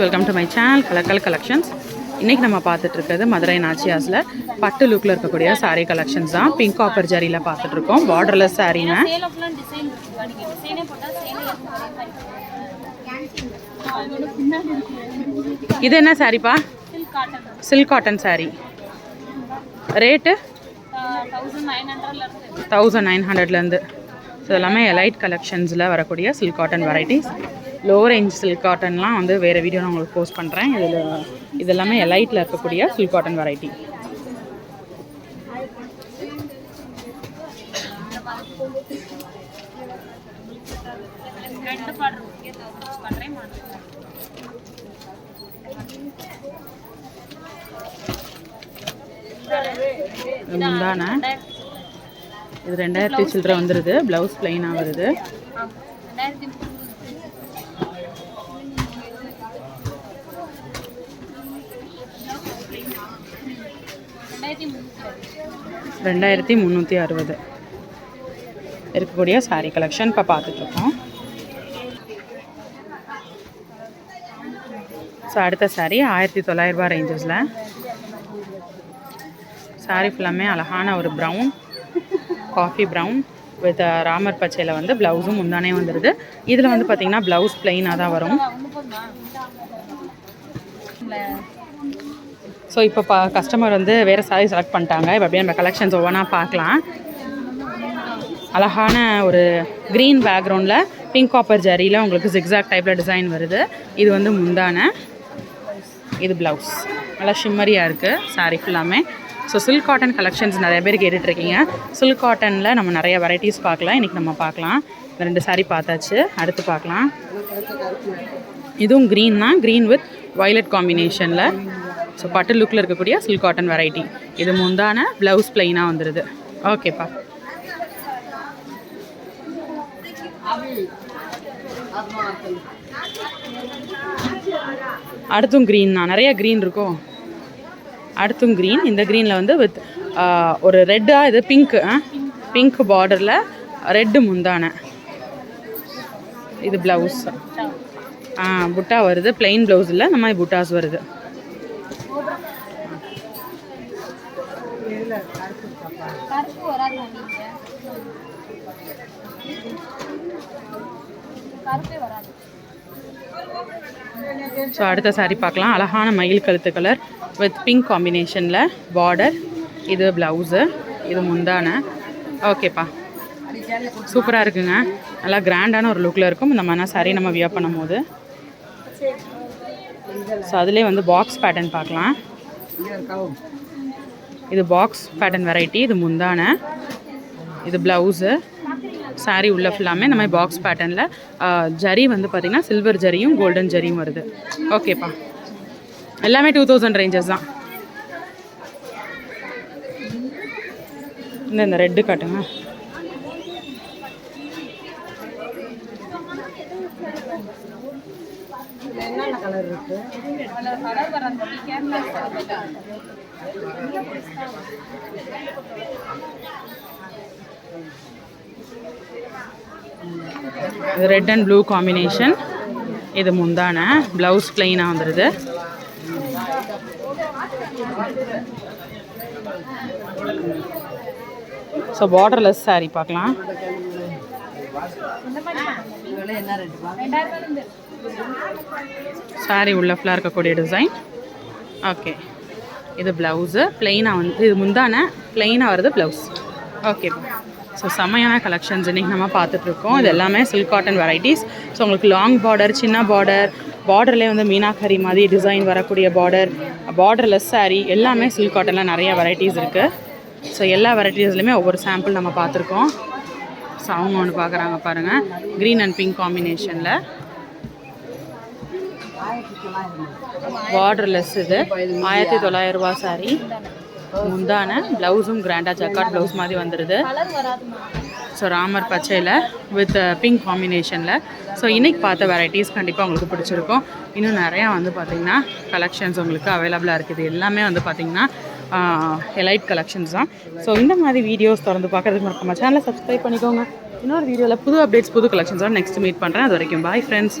Welcome to my channel கலக்கல் collections இன்றைக்கி நம்ம பார்த்துட்டு இருக்கிறது மதுரை நாச்சியாஸில் பட்டு லுக்கில் இருக்கக்கூடிய saree கலெக்ஷன்ஸ் தான். பிங்க் காப்பர் ஜரியில் பார்த்துட்ருக்கோம் பார்டர்லெஸ் சாரீங்க இது என்ன சாரிப்பா silk cotton saree. Rate thousand nine ஹண்ட்ரட்லேருந்து ஸோ எல்லாமே எலைட் கலெக்ஷன்ஸில் வரக்கூடிய silk cotton varieties low range silk காட்டன்லாம் வந்து வேறு வீடியோ நான் உங்களுக்கு போஸ்ட் பண்ணுறேன் இதில் இதெல்லாமே எலைட்டில் இருக்கக்கூடிய சில்க் காட்டன் வெரைட்டி ரெண்டு இது முந்தான. இது ரெண்டாயிரத்தி சில்லரை வந்துடுது ப்ளவுஸ் ப்ளைனாக வருது. ரெண்டாயிரத்தி முந்நூற்றி அறுபது. இருக்கக்கூடிய சாரீ கலெக்ஷன் இப்போ பார்த்துட்ருக்கோம். ஸோ அடுத்த saree ஆயிரத்தி தொள்ளாயிரரூபா ரேஞ்சஸில் சாரீ ஃபுல்லாமே அழகான ஒரு brown coffee brown with Ramar பச்சையில் வந்து ப்ளவுஸும் முந்தானே வந்துடுது இதில் வந்து பார்த்திங்கன்னா ப்ளவுஸ் ப்ளைனாக தான் வரும். ஸோ இப்போ பா கஸ்டமர் வந்து வேறு saree செலக்ட் பண்ணிட்டாங்க. இப்போ அப்படியே நம்ம கலெக்ஷன்ஸ் ஒவ்வொன்றா பார்க்கலாம். அழகான ஒரு க்ரீன் பேக்ரவுண்டில் பிங்க் காப்பர் ஜரியில் உங்களுக்கு ஜிக்ஸாக் டைப்பில் டிசைன் வருது. இது வந்து முந்தான. இது ப்ளவுஸ் நல்லா ஷிம்மரியாக இருக்குது saree ஃபுல்லாமே ஸோ சில்க் காட்டன் கலெக்ஷன்ஸ் நிறைய பேர் கேட்டுட்ருக்கீங்க. சில்க் காட்டனில் நம்ம நிறைய வெரைட்டிஸ் பார்க்கலாம். இன்றைக்கி நம்ம பார்க்கலாம். இந்த ரெண்டு saree பார்த்தாச்சு. அடுத்து பார்க்கலாம். இதுவும் க்ரீன் தான். க்ரீன் வித் வயலட் காம்பினேஷனில் ஸோ பட்டு லுக்கில் இருக்கக்கூடிய சில்க் காட்டன் வெரைட்டி இது முந்தான ப்ளவுஸ் ப்ளைனாக வந்துடுது ஓகேப்பா அடுத்தும் க்ரீன் தான். நிறைய க்ரீன் இருக்கும் அடுத்தும் க்ரீன் இந்த க்ரீனில் வந்து வித் ஒரு ரெட்டாக இது பிங்க் பிங்க் பார்டரில் ரெட்டு முந்தான. இது ப்ளவுஸ் ஆ புட்டா வருது. பிளெயின் ப்ளவுஸ் இல்லை இந்த மாதிரி புட்டாஸ் வருது. கருப்பு வராது கருப்பே வராது ஸோ அடுத்த சாரி பார்க்கலாம். அழகான மயில் கழுத்து கலர் வித் பிங்க் காம்பினேஷனில் பார்டர் இது ப்ளவுஸு இது முந்தான. ஓகேப்பா சூப்பராக இருக்குங்க. நல்லா கிராண்டான ஒரு லுக்கில் இருக்கும். இந்த மாதிரி சாரி நம்ம வியர் பண்ணும் போது ஸோ அதிலே வந்து பாக்ஸ் பேட்டர்ன் பார்க்கலாம். இது பாக்ஸ் பேட்டர்ன் வெரைட்டி இது முந்தான. இது ப்ளவுஸு சாரீ உள்ள ஃபுல்லாமே இந்த மாதிரி பாக்ஸ் பேட்டர்னில் ஜரி வந்து பார்த்திங்கன்னா சில்வர் ஜரியும் கோல்டன் ஜரியும் வருது. ஓகேப்பா எல்லாமே டூ தௌசண்ட் ரேஞ்சஸ் தான். இந்த இந்த ரெட்டு காட்டுங்க. கலர் இருக்கு? ரெட் அண்ட் ப்ளூ காம்பினேஷன் இது முந்தான. ப்ளவுஸ் பிளெயினாக வந்துடுது ஸோ பார்டர்லெஸ் saree பார்க்கலாம். சாரி உள்ள ஃபுல்லாக இருக்கக்கூடிய டிசைன் ஓகே இது ப்ளவுஸு பிளெயினாக வந்து இது முந்தான பிளெயினாக வருது ப்ளவுஸ் ஓகே ஸோ செம்மையான கலெக்ஷன்ஸ் இன்றைக்கி நம்ம பார்த்துட்ருக்கோம். இது எல்லாமே சில்க் காட்டன் வெரைட்டிஸ் ஸோ உங்களுக்கு லாங் பார்டர் சின்ன பார்டர் பார்டர்லேயே வந்து மீனாக்கரி மாதிரி டிசைன் வரக்கூடிய பார்டர் பார்டர்லெஸ் சாரீ எல்லாமே சில்க் காட்டனில் நிறைய வெரைட்டிஸ் இருக்குது ஸோ எல்லா வெரைட்டிஸ்லையுமே ஒவ்வொரு சாம்பிள் நம்ம பார்த்துருக்கோம். ஸோ அவங்க ஒன்று பார்க்குறாங்க பாருங்கள் க்ரீன் அண்ட் பிங்க் காம்பினேஷனில் பார்டர்லெஸ் இது. ஆயிரத்தி தொள்ளாயிரம் ரூபா saree. முந்தான ப்ளவுஸும் கிராண்டாக ஜக்காட் ப்ளவுஸ் மாதிரி வந்துடுது ஸோ ராமர் பச்சையில் வித் பிங்க் காம்பினேஷனில் ஸோ இன்றைக்கி பார்த்த வெரைட்டிஸ் கண்டிப்பாக உங்களுக்கு பிடிச்சிருக்கும். இன்னும் நிறையா வந்து பார்த்திங்கன்னா கலெக்ஷன்ஸ் உங்களுக்கு அவைலபிளாக இருக்குது. எல்லாமே வந்து பார்த்திங்கன்னா எலைட் கலெக்ஷன்ஸ் தான். ஸோ இந்த மாதிரி வீடியோஸ் திறந்து பார்க்குறதுக்கு மறக்காம சேனலை சப்ஸ்கிரைப் பண்ணிக்கோங்க. இன்னொரு வீடியோவில் புது அப்டேட்ஸ் புது கலெக்ஷன்ஸோட நெக்ஸ்ட் மீட் பண்ணுறேன் அது வரைக்கும் பாய் ஃப்ரெண்ட்ஸ்